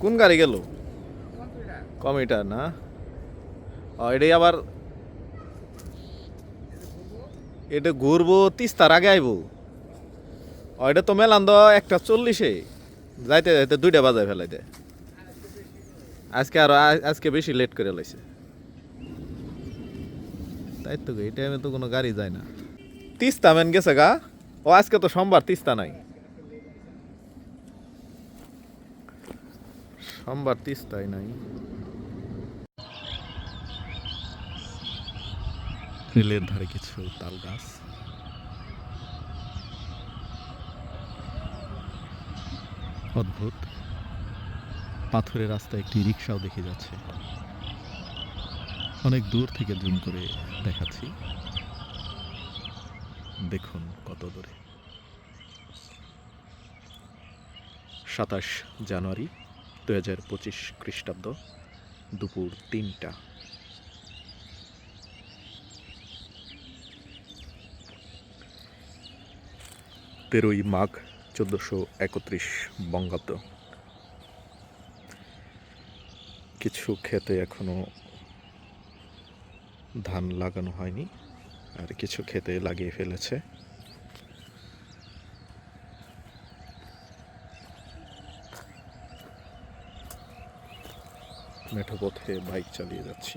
কোন গাড়ি গেল? কমিটার না? ও এটাই আবার এটা ঘুরবো, তিস্তার আগে আইবো। ও এটা তো মেলান দ একটা চল্লিশে। যাইতে যাইতে দুইটা বাজায় ফেলাই দেয় আজকে আরও আজকে বেশি লেট করে লাইছে। তাই তো এই টাইমে তো কোনো গাড়ি যায় না। তিস্তা মেন গেছে গা। ও, আজকে তো সোমবার তিস্তা নাই। সোমবার তিস্তাই নাই রেলের ধারে কিছু তাল গাছ অদ্ভুত পাথরের রাস্তায় একটি রিক্সাও দেখে যাচ্ছে অনেক দূর থেকে জুম করে দেখাচ্ছি দেখুন কত দূরে সাতাশ জানুয়ারি দু হাজার পঁচিশ খ্রিস্টাব্দ দুপুর তিনটা। তেরোই মাঘ চোদ্দোশো একত্রিশ বঙ্গাব্দ। কিছু ক্ষেতে এখনও ধান লাগানো হয়নি, আর কিছু ক্ষেতে লাগিয়ে ফেলেছে। মেঠো পথে বাইক চালিয়ে যাচ্ছি।